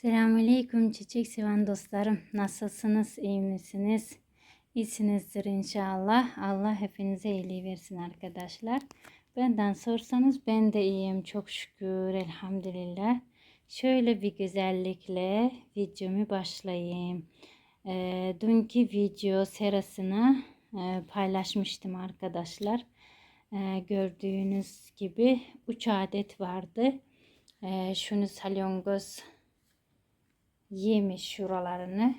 Selamünaleyküm çiçek seven dostlarım. Nasılsınız? iyi misiniz? İyisinizdir inşallah. Allah hepinize iyiliği versin arkadaşlar. Benden sorsanız ben de iyiyim çok şükür elhamdülillah. Şöyle bir güzellikle videomu başlayayım. Ee, dünkü video serasını e, paylaşmıştım arkadaşlar. Ee, gördüğünüz gibi 3 adet vardı. Ee, şunu salyangoz yemiş şuralarını.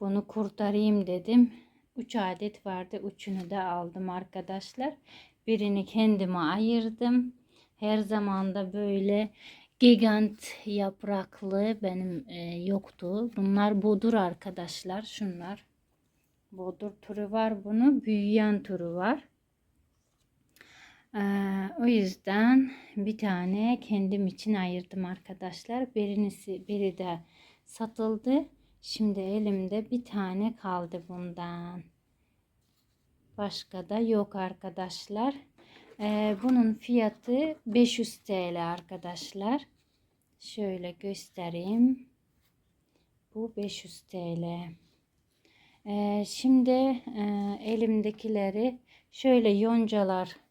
Bunu kurtarayım dedim. 3 adet vardı. Üçünü de aldım arkadaşlar. Birini kendime ayırdım. Her zaman da böyle gigant yapraklı benim e, yoktu. Bunlar bodur arkadaşlar. Şunlar. Bodur türü var bunu. Büyüyen türü var. Ee, o yüzden bir tane kendim için ayırdım arkadaşlar. Birisi biri de satıldı. Şimdi elimde bir tane kaldı bundan. Başka da yok arkadaşlar. Ee, bunun fiyatı 500 TL arkadaşlar. Şöyle göstereyim. Bu 500 TL. Ee, şimdi e, elimdekileri şöyle yoncalar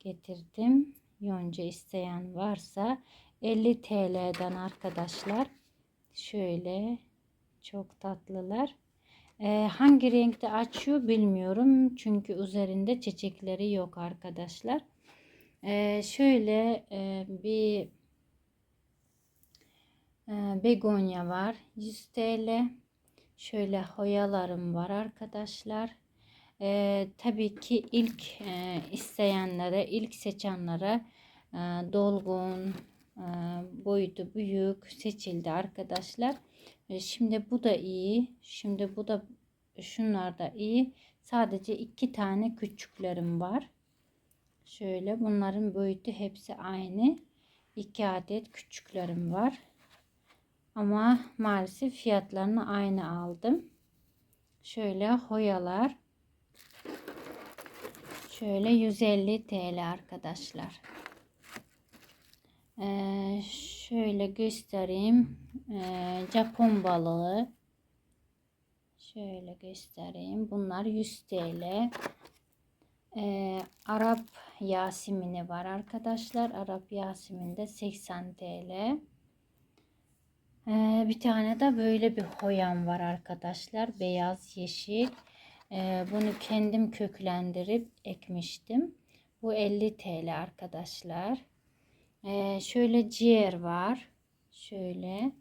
getirdim. Yonca isteyen varsa 50 TL'den arkadaşlar. Şöyle çok tatlılar. Ee, hangi renkte açıyor bilmiyorum. Çünkü üzerinde çiçekleri yok arkadaşlar. Ee, şöyle e, bir e, begonya var. 100 TL. Şöyle hoyalarım var arkadaşlar. Ee, tabii ki ilk e, isteyenlere, ilk seçenlere e, dolgun, e, boyutu büyük seçildi arkadaşlar. E, şimdi bu da iyi. Şimdi bu da şunlar da iyi. Sadece iki tane küçüklerim var. Şöyle bunların boyutu hepsi aynı. İki adet küçüklerim var. Ama maalesef fiyatlarını aynı aldım. Şöyle hoyalar. Şöyle 150 TL arkadaşlar. Ee, şöyle göstereyim. Ee, Japon balığı. Şöyle göstereyim. Bunlar 100 TL. Ee, Arap Yasimini var arkadaşlar. Arap Yasemin de 80 TL. Ee, bir tane de böyle bir hoyam var arkadaşlar. Beyaz yeşil. Ee, bunu kendim köklendirip ekmiştim. Bu 50 TL arkadaşlar. Ee, şöyle ciğer var. Şöyle.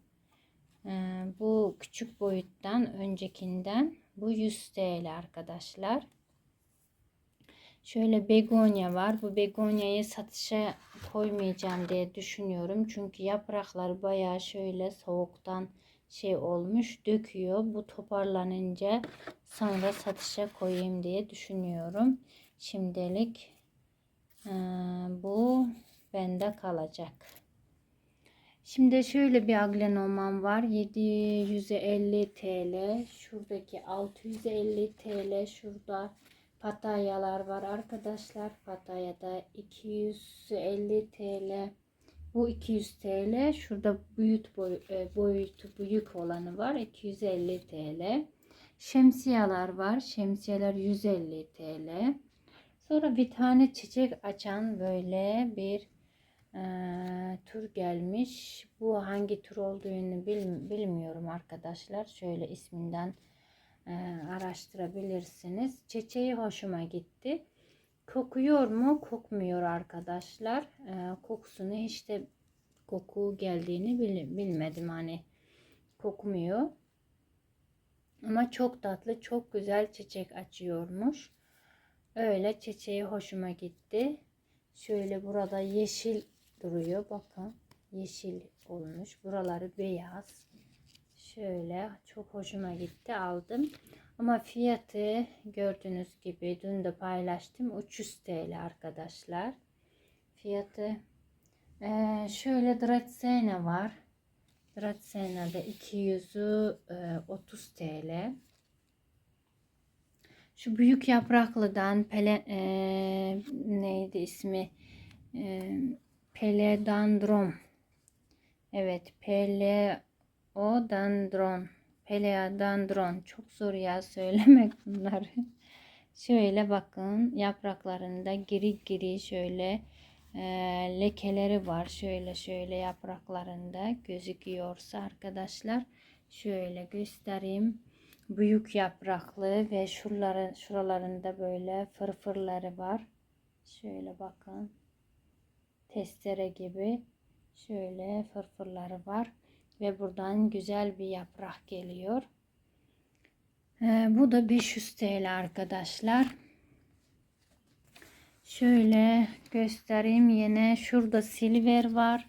Ee, bu küçük boyuttan öncekinden bu 100 TL arkadaşlar. Şöyle begonya var. Bu begonyayı satışa koymayacağım diye düşünüyorum. Çünkü yapraklar bayağı şöyle soğuktan şey olmuş döküyor. Bu toparlanınca sonra satışa koyayım diye düşünüyorum. Şimdilik e, bu bende kalacak. Şimdi şöyle bir aglenomam var. 750 TL. Şuradaki 650 TL. Şurada patayalar var arkadaşlar. Patayada 250 TL. Bu 200 TL. Şurada büyük boy, e, boyutu büyük olanı var. 250 TL. Şemsiyeler var. Şemsiyeler 150 TL. Sonra bir tane çiçek açan böyle bir e, tür gelmiş. Bu hangi tür olduğunu bil, bilmiyorum arkadaşlar. Şöyle isminden e, araştırabilirsiniz. Çiçeği hoşuma gitti. Kokuyor mu? Kokmuyor arkadaşlar. E, kokusunu hiç de koku geldiğini bil, bilmedim hani kokmuyor. Ama çok tatlı, çok güzel çiçek açıyormuş. Öyle çiçeği hoşuma gitti. Şöyle burada yeşil duruyor. Bakın yeşil olmuş. Buraları beyaz. Şöyle çok hoşuma gitti. Aldım. Ama fiyatı gördüğünüz gibi dün de paylaştım. 300 TL arkadaşlar. Fiyatı ee, şöyle Dratsena var. Dratsena'da 230 TL. Şu büyük yapraklıdan pele, e, neydi ismi? E, Peledandrom. Evet, Peleodendron. Peleodendron. Çok zor ya söylemek bunları. Şöyle bakın yapraklarında giri giri şöyle e, lekeleri var. Şöyle şöyle yapraklarında gözüküyorsa arkadaşlar şöyle göstereyim. Büyük yapraklı ve şuraları, şuralarında böyle fırfırları var. Şöyle bakın. Testere gibi şöyle fırfırları var ve buradan güzel bir yaprak geliyor. Ee, bu da 500 TL arkadaşlar. Şöyle göstereyim yine. Şurada silver var.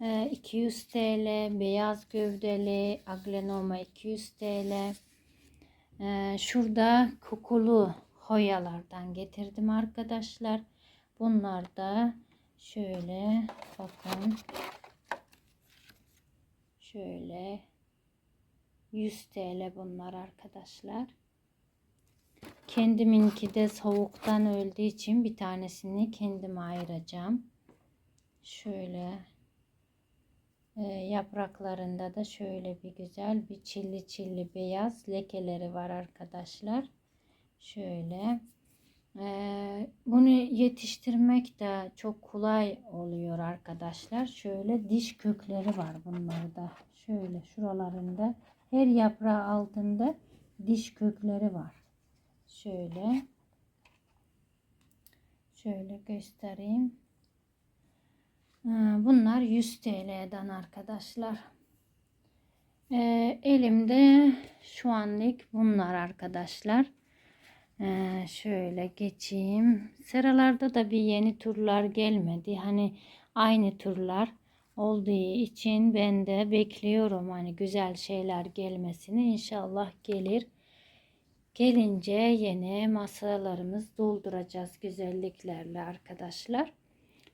Ee, 200 TL. Beyaz gövdeli aglenoma 200 TL. Ee, şurada kokulu hoyalardan getirdim arkadaşlar. Bunlar da şöyle bakın. Şöyle 100 TL bunlar arkadaşlar. Kendiminki de soğuktan öldüğü için bir tanesini kendime ayıracağım. Şöyle e, yapraklarında da şöyle bir güzel bir çilli çilli beyaz lekeleri var arkadaşlar. Şöyle e, bunu yetiştirmek de çok kolay oluyor arkadaşlar. Şöyle diş kökleri var bunlarda. Şöyle şuralarında her yaprağı altında diş kökleri var. Şöyle şöyle göstereyim. Bunlar 100 TL'den arkadaşlar. Ee, elimde şu anlık bunlar arkadaşlar. Ee, şöyle geçeyim. Sıralarda da bir yeni turlar gelmedi. Hani aynı turlar olduğu için ben de bekliyorum hani güzel şeyler gelmesini. İnşallah gelir. Gelince yeni masalarımız dolduracağız güzelliklerle arkadaşlar.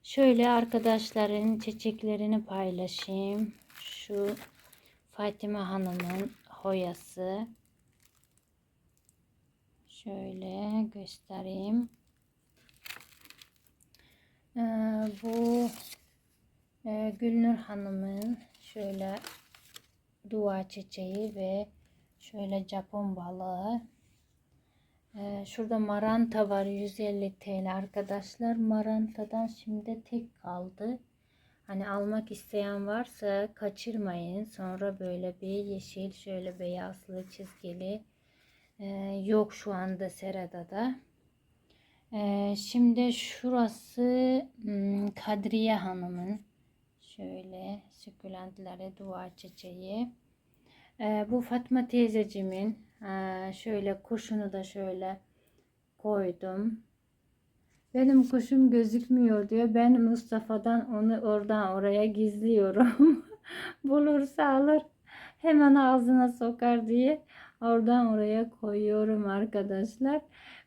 Şöyle arkadaşların çiçeklerini paylaşayım. Şu Fatime Hanım'ın hoyası. Şöyle göstereyim. Ee, bu e, Gülnur Hanım'ın şöyle dua çiçeği ve şöyle Japon balığı. Ee, şurada maranta var 150 TL arkadaşlar. Marantadan şimdi tek kaldı. Hani almak isteyen varsa kaçırmayın. Sonra böyle bir yeşil şöyle beyazlı çizgili yok şu anda serada da. Ee, şimdi şurası Kadriye Hanım'ın şöyle sukulentlere dua çiçeği. Ee, bu Fatma teyzecimin ee, şöyle kuşunu da şöyle koydum. Benim kuşum gözükmüyor diyor. Ben Mustafa'dan onu oradan oraya gizliyorum. Bulursa alır. Hemen ağzına sokar diye oradan oraya koyuyorum arkadaşlar.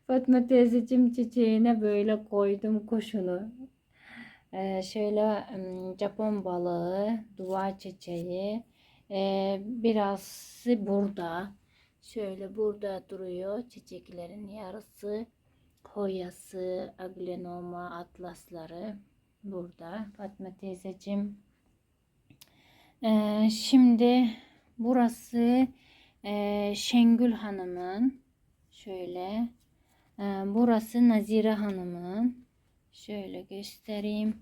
Fatma teyzeciğim çiçeğine böyle koydum kuşunu. Ee, şöyle Japon balığı, duvar çiçeği, ee, birazı burada. Şöyle burada duruyor çiçeklerin yarısı. Hoyası, aglenoma, atlasları burada. Fatma teyzeciğim. Ee, şimdi burası e, Şengül Hanım'ın. Şöyle. E, burası Nazire Hanım'ın. Şöyle göstereyim.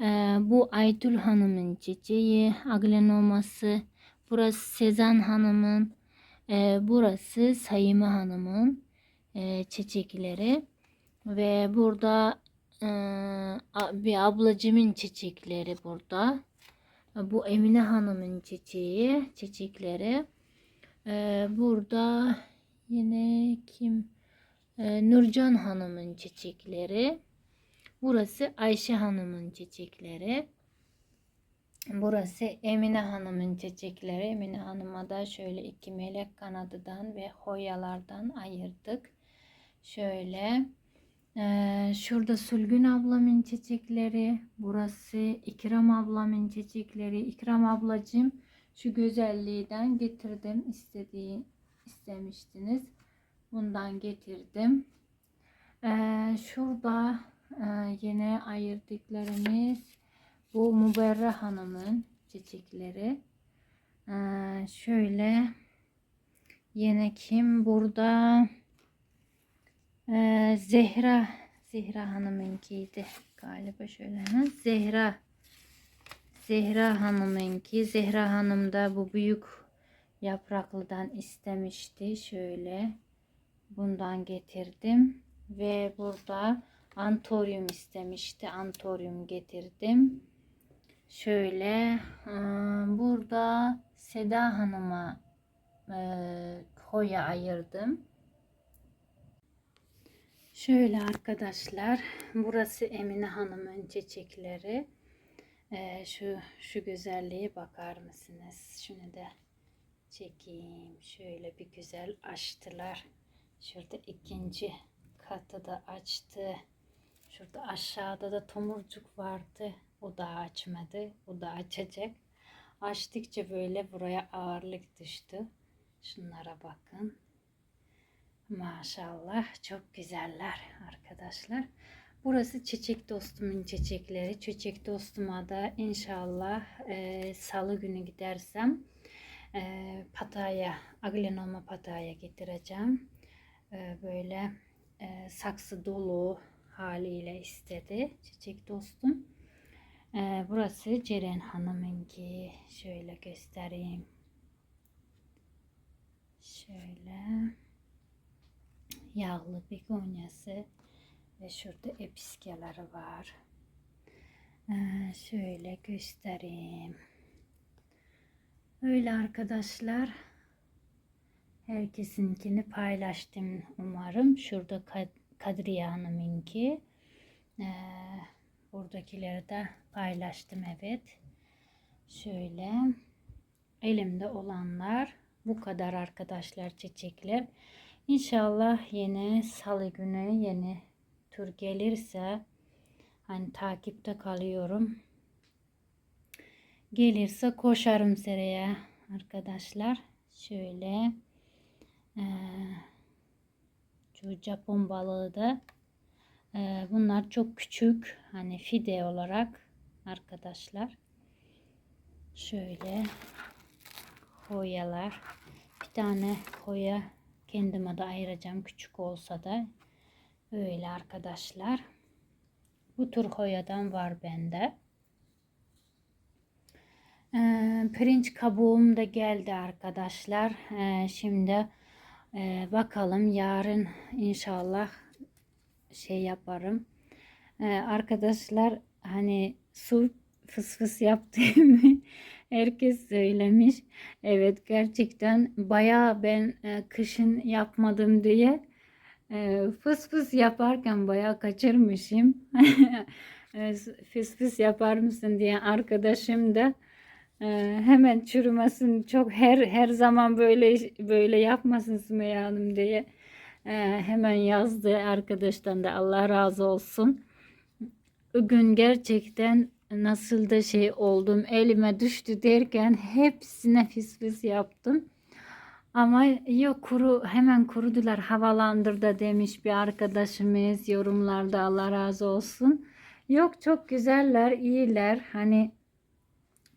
E, bu Aytül Hanım'ın çiçeği, aglenoması. Burası Sezan Hanım'ın. E, burası Sayıma Hanım'ın e, çiçekleri. Ve burada e, bir ablacımın çiçekleri burada. Bu Emine Hanım'ın çiçeği, çiçekleri. E, burada yine kim? E, Nurcan Hanım'ın çiçekleri. Burası Ayşe Hanım'ın çiçekleri. Burası Emine Hanım'ın çiçekleri. Emine Hanım'a da şöyle iki melek kanadıdan ve hoyalardan ayırdık. Şöyle. Ee, şurada Sülgün ablamın çiçekleri. Burası İkram ablamın çiçekleri. İkram ablacığım şu güzelliğinden getirdim. istediği istemiştiniz. Bundan getirdim. Ee, şurada e, yine ayırdıklarımız bu Müberre Hanım'ın çiçekleri. Ee, şöyle yine kim burada? Ee, Zehra Zehra Hanım'ınkiydi galiba şöyle. Ha? Zehra Zehra Hanım'ınki. Zehra Hanım da bu büyük yapraklıdan istemişti. Şöyle bundan getirdim ve burada antorium istemişti. Antorium getirdim. Şöyle ıı, burada Seda Hanım'a ıı, koya ayırdım. Şöyle arkadaşlar, burası Emine Hanım'ın çiçekleri. Ee, şu şu güzelliğe bakar mısınız? Şunu da çekeyim. Şöyle bir güzel açtılar. Şurada ikinci katı da açtı. Şurada aşağıda da tomurcuk vardı. O da açmadı. O da açacak. Açtıkça böyle buraya ağırlık düştü. Şunlara bakın. Maşallah çok güzeller arkadaşlar. Burası çiçek dostumun çiçekleri. Çiçek dostuma da inşallah e, salı günü gidersem e, Pataya, aglenoma Pataya getireceğim. E, böyle e, saksı dolu haliyle istedi çiçek dostum. E, burası Ceren Hanım'ınki. Şöyle göstereyim. Şöyle yağlı begonyası ve şurada episkeleri var. Ee, şöyle göstereyim. Öyle arkadaşlar. Herkesinkini paylaştım umarım. Şurada Kad- Kadriye Hanım'ınki. Ee, buradakileri de paylaştım evet. Şöyle elimde olanlar bu kadar arkadaşlar çiçekler. İnşallah yeni salı günü yeni tur gelirse hani takipte kalıyorum. Gelirse koşarım seraya arkadaşlar. Şöyle eee, şu Japon balığı da eee, bunlar çok küçük hani fide olarak arkadaşlar. Şöyle hoyalar. Bir tane hoya kendime de ayıracağım küçük olsa da. Öyle arkadaşlar. Bu tür hoyadan var bende. Ee, pirinç kabuğum da geldi arkadaşlar. Ee, şimdi e, bakalım yarın inşallah şey yaparım. Ee, arkadaşlar hani su fıs fıs yaptığımı herkes söylemiş. Evet gerçekten bayağı ben e, kışın yapmadım diye e, fıs fıs yaparken bayağı kaçırmışım. E, fıs fıs yapar mısın diye arkadaşım da e, hemen çürümesin çok her her zaman böyle böyle yapmasın Sümeyye Hanım diye e, hemen yazdı arkadaştan da Allah razı olsun. O gün gerçekten nasıl da şey oldum elime düştü derken hepsine fıs fıs yaptım. Ama yok kuru hemen kurudular. Havalandır da demiş bir arkadaşımız. Yorumlarda Allah razı olsun. Yok çok güzeller iyiler. Hani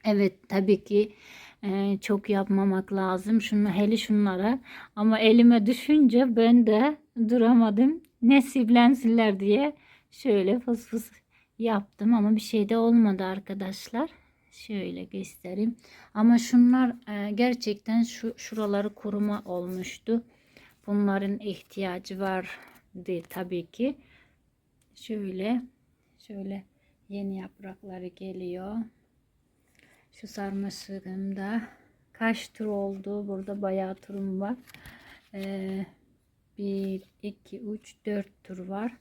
evet tabii ki e, çok yapmamak lazım. Şunu hele şunlara. Ama elime düşünce ben de duramadım. Nesiplensinler diye şöyle fıs fıs yaptım ama bir şey de olmadı arkadaşlar. Şöyle göstereyim. Ama şunlar e, gerçekten şu şuraları kuruma olmuştu. Bunların ihtiyacı vardı tabii ki. Şöyle şöyle yeni yaprakları geliyor. Şu sarmaşığımda kaç tur oldu? Burada bayağı turum var. Ee, 1, 2, 3, 4 tur var.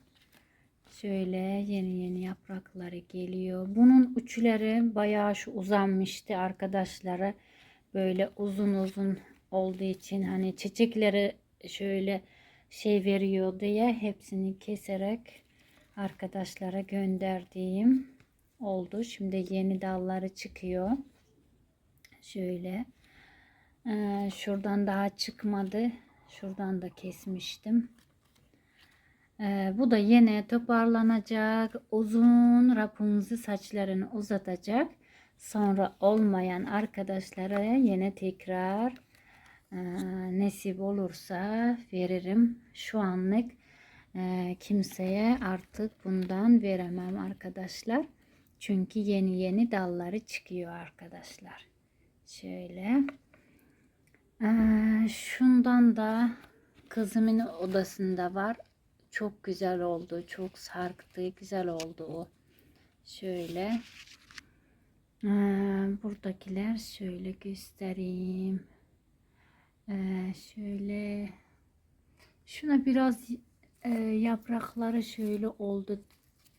Şöyle yeni yeni yaprakları geliyor. Bunun uçları bayağı şu uzanmıştı arkadaşları. Böyle uzun uzun olduğu için hani çiçekleri şöyle şey veriyor diye hepsini keserek arkadaşlara gönderdiğim oldu. Şimdi yeni dalları çıkıyor. Şöyle. Ee, şuradan daha çıkmadı. Şuradan da kesmiştim. Ee, bu da yine toparlanacak. Uzun Rapunzel saçlarını uzatacak. sonra olmayan arkadaşlara yine tekrar e, nasip olursa veririm. Şu anlık e, kimseye artık bundan veremem arkadaşlar. Çünkü yeni yeni dalları çıkıyor arkadaşlar. Şöyle. Ee, şundan da kızımın odasında var. Çok güzel oldu. Çok sarktı. Güzel oldu o. Şöyle. Ee, buradakiler şöyle göstereyim. Ee, şöyle. Şuna biraz e, yaprakları şöyle oldu.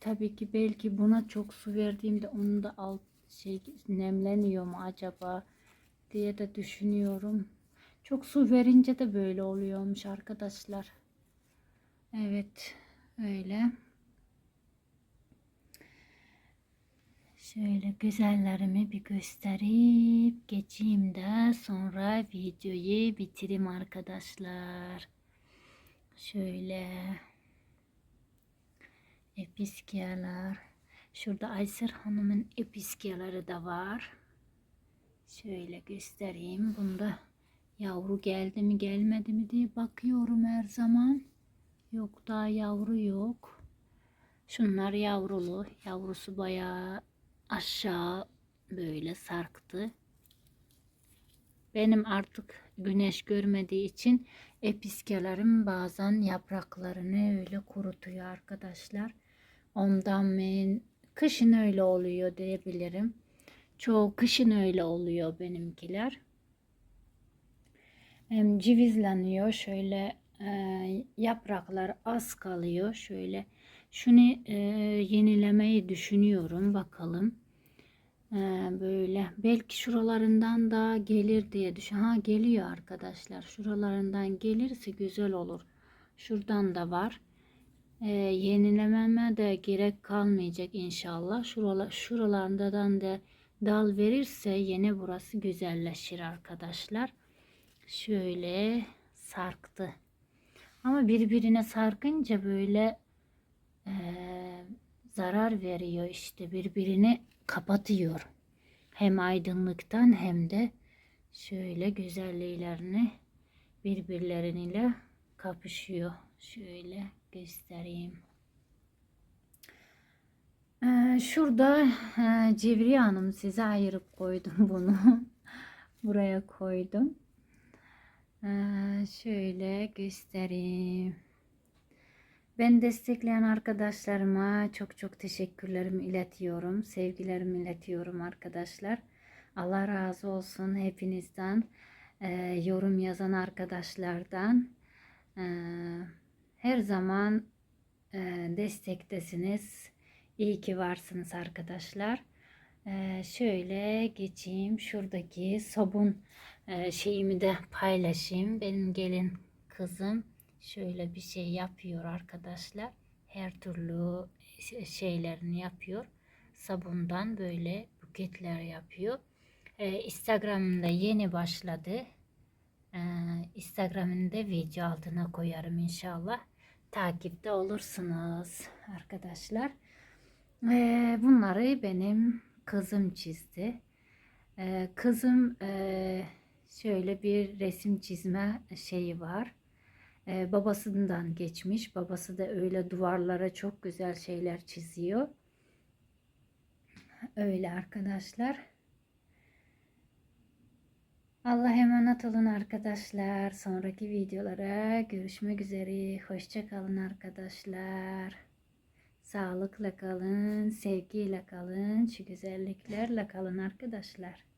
Tabii ki belki buna çok su verdiğimde onun da alt şey nemleniyor mu acaba diye de düşünüyorum. Çok su verince de böyle oluyormuş arkadaşlar. Evet öyle. Şöyle güzellerimi bir gösterip geçeyim de sonra videoyu bitireyim arkadaşlar. Şöyle episkiyalar. Şurada Aysel Hanım'ın episkiyaları da var. Şöyle göstereyim. Bunda yavru geldi mi gelmedi mi diye bakıyorum her zaman. Yok daha yavru yok. Şunlar yavrulu. Yavrusu bayağı aşağı böyle sarktı. Benim artık güneş görmediği için episkelerim bazen yapraklarını öyle kurutuyor arkadaşlar. Ondan mı kışın öyle oluyor diyebilirim. Çoğu kışın öyle oluyor benimkiler. Hem civizleniyor şöyle e, yapraklar az kalıyor şöyle. Şunu e, yenilemeyi düşünüyorum bakalım. E, böyle belki şuralarından da gelir diye düşün. Ha geliyor arkadaşlar. Şuralarından gelirse güzel olur. Şuradan da var e, yenilememe de gerek kalmayacak inşallah. Şuralar, şuralarından da dal verirse yine burası güzelleşir arkadaşlar. Şöyle sarktı. Ama birbirine sarkınca böyle e, zarar veriyor işte birbirini kapatıyor. Hem aydınlıktan hem de şöyle güzelliklerini birbirleriyle kapışıyor. Şöyle göstereyim. Ee, şurada e, Cevriye Hanım size ayırıp koydum bunu. Buraya koydum. Ee, şöyle göstereyim. Ben destekleyen arkadaşlarıma çok çok teşekkürlerimi iletiyorum. Sevgilerimi iletiyorum arkadaşlar. Allah razı olsun hepinizden. Ee, yorum yazan arkadaşlardan. Ee, her zaman e, destektesiniz. İyi ki varsınız arkadaşlar. E, şöyle geçeyim. Şuradaki sabun e, şeyimi de paylaşayım. Benim gelin kızım şöyle bir şey yapıyor arkadaşlar. Her türlü şeylerini yapıyor. Sabundan böyle buketler yapıyor. E, Instagram'da yeni başladı. E, Instagram'ını da video altına koyarım inşallah takipte olursunuz arkadaşlar. Ee, bunları benim kızım çizdi. Ee, kızım e, şöyle bir resim çizme şeyi var. Ee, babasından geçmiş. Babası da öyle duvarlara çok güzel şeyler çiziyor. Öyle arkadaşlar. Allah emanet olun arkadaşlar. Sonraki videolara görüşmek üzere. Hoşça kalın arkadaşlar. Sağlıkla kalın, sevgiyle kalın, şu güzelliklerle kalın arkadaşlar.